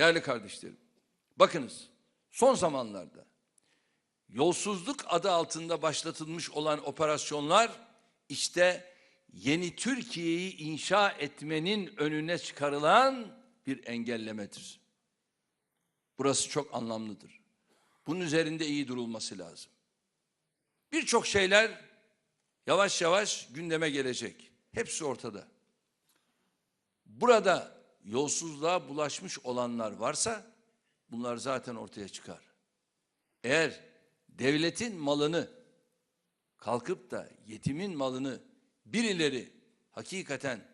Değerli kardeşlerim, bakınız son zamanlarda yolsuzluk adı altında başlatılmış olan operasyonlar işte yeni Türkiye'yi inşa etmenin önüne çıkarılan bir engellemedir. Burası çok anlamlıdır. Bunun üzerinde iyi durulması lazım. Birçok şeyler yavaş yavaş gündeme gelecek. Hepsi ortada. Burada yolsuzluğa bulaşmış olanlar varsa bunlar zaten ortaya çıkar. Eğer devletin malını kalkıp da yetimin malını birileri hakikaten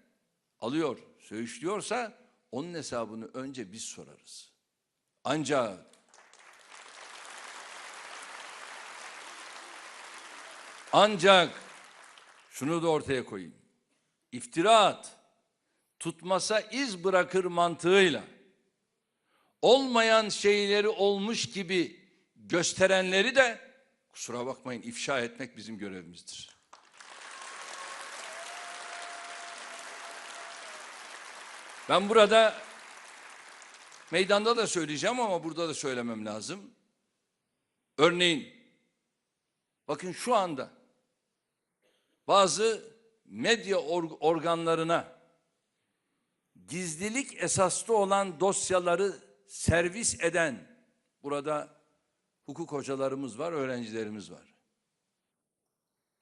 alıyor, söğüşlüyorsa onun hesabını önce biz sorarız. Ancak ancak şunu da ortaya koyayım. İftira at, tutmasa iz bırakır mantığıyla olmayan şeyleri olmuş gibi gösterenleri de kusura bakmayın ifşa etmek bizim görevimizdir. Ben burada meydanda da söyleyeceğim ama burada da söylemem lazım. Örneğin bakın şu anda bazı medya org- organlarına gizlilik esaslı olan dosyaları servis eden burada hukuk hocalarımız var, öğrencilerimiz var.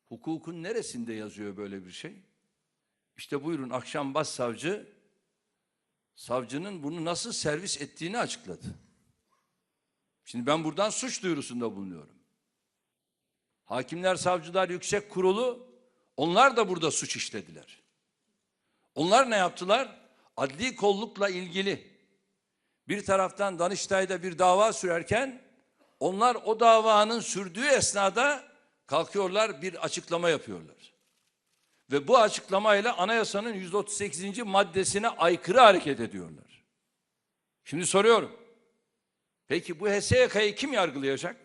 Hukukun neresinde yazıyor böyle bir şey? İşte buyurun akşam başsavcı savcının bunu nasıl servis ettiğini açıkladı. Şimdi ben buradan suç duyurusunda bulunuyorum. Hakimler, Savcılar Yüksek Kurulu onlar da burada suç işlediler. Onlar ne yaptılar? Adli kollukla ilgili bir taraftan Danıştay'da bir dava sürerken onlar o davanın sürdüğü esnada kalkıyorlar bir açıklama yapıyorlar. Ve bu açıklamayla anayasanın 138. maddesine aykırı hareket ediyorlar. Şimdi soruyorum. Peki bu HSYK'yı kim yargılayacak?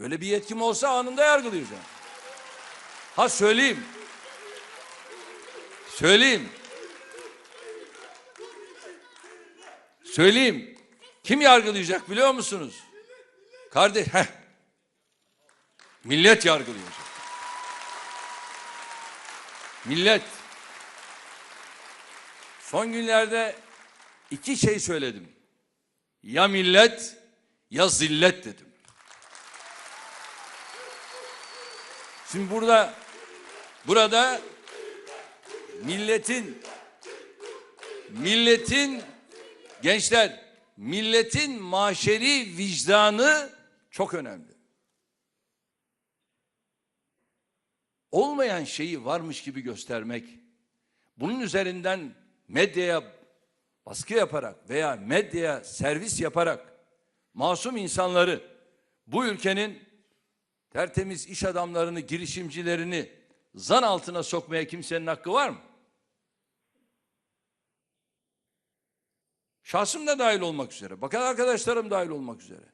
Öyle bir yetkim olsa anında yargılayacağım. Ha söyleyeyim. Söyleyeyim. Söyleyeyim. Kim yargılayacak biliyor musunuz? Kardeş, heh. Millet yargılayacak. Millet. Son günlerde iki şey söyledim. Ya millet ya zillet dedim. Şimdi burada burada milletin milletin gençler milletin maşeri vicdanı çok önemli. Olmayan şeyi varmış gibi göstermek, bunun üzerinden medyaya baskı yaparak veya medyaya servis yaparak masum insanları bu ülkenin tertemiz iş adamlarını, girişimcilerini zan altına sokmaya kimsenin hakkı var mı? Şahsım da dahil olmak üzere, bakan arkadaşlarım dahil olmak üzere.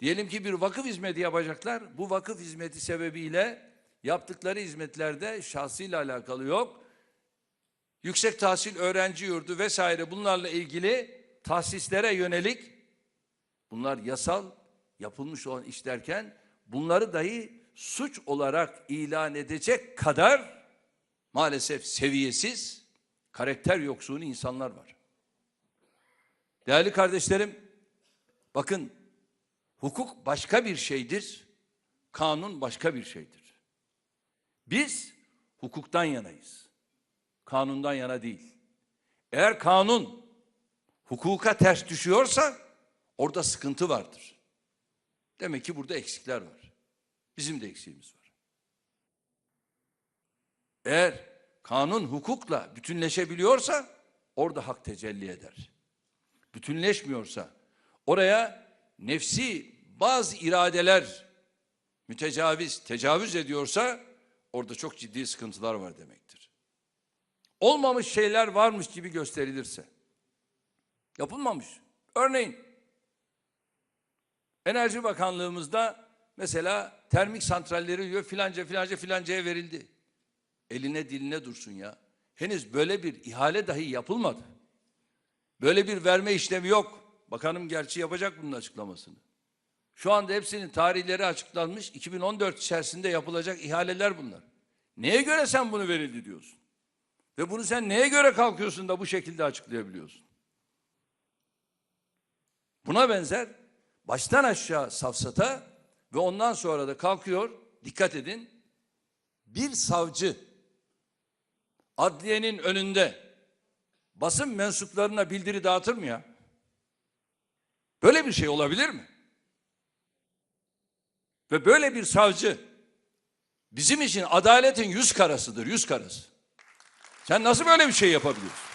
Diyelim ki bir vakıf hizmeti yapacaklar. Bu vakıf hizmeti sebebiyle yaptıkları hizmetlerde şahsıyla alakalı yok. Yüksek tahsil öğrenci yurdu vesaire bunlarla ilgili tahsislere yönelik bunlar yasal yapılmış olan iş derken bunları dahi suç olarak ilan edecek kadar maalesef seviyesiz, karakter yoksunu insanlar var. Değerli kardeşlerim, bakın hukuk başka bir şeydir, kanun başka bir şeydir. Biz hukuktan yanayız. Kanundan yana değil. Eğer kanun hukuka ters düşüyorsa orada sıkıntı vardır. Demek ki burada eksikler var. Bizim de eksiğimiz var. Eğer kanun hukukla bütünleşebiliyorsa orada hak tecelli eder. Bütünleşmiyorsa oraya nefsi bazı iradeler mütecaviz, tecavüz ediyorsa orada çok ciddi sıkıntılar var demektir. Olmamış şeyler varmış gibi gösterilirse yapılmamış. Örneğin Enerji Bakanlığımızda mesela termik santralleri diyor filanca filanca filancaya verildi. Eline diline dursun ya. Henüz böyle bir ihale dahi yapılmadı. Böyle bir verme işlemi yok. Bakanım gerçi yapacak bunun açıklamasını. Şu anda hepsinin tarihleri açıklanmış. 2014 içerisinde yapılacak ihaleler bunlar. Neye göre sen bunu verildi diyorsun? Ve bunu sen neye göre kalkıyorsun da bu şekilde açıklayabiliyorsun? Buna benzer baştan aşağı safsata ve ondan sonra da kalkıyor, dikkat edin, bir savcı adliyenin önünde basın mensuplarına bildiri dağıtır mı ya? Böyle bir şey olabilir mi? Ve böyle bir savcı bizim için adaletin yüz karasıdır, yüz karası. Sen nasıl böyle bir şey yapabiliyorsun?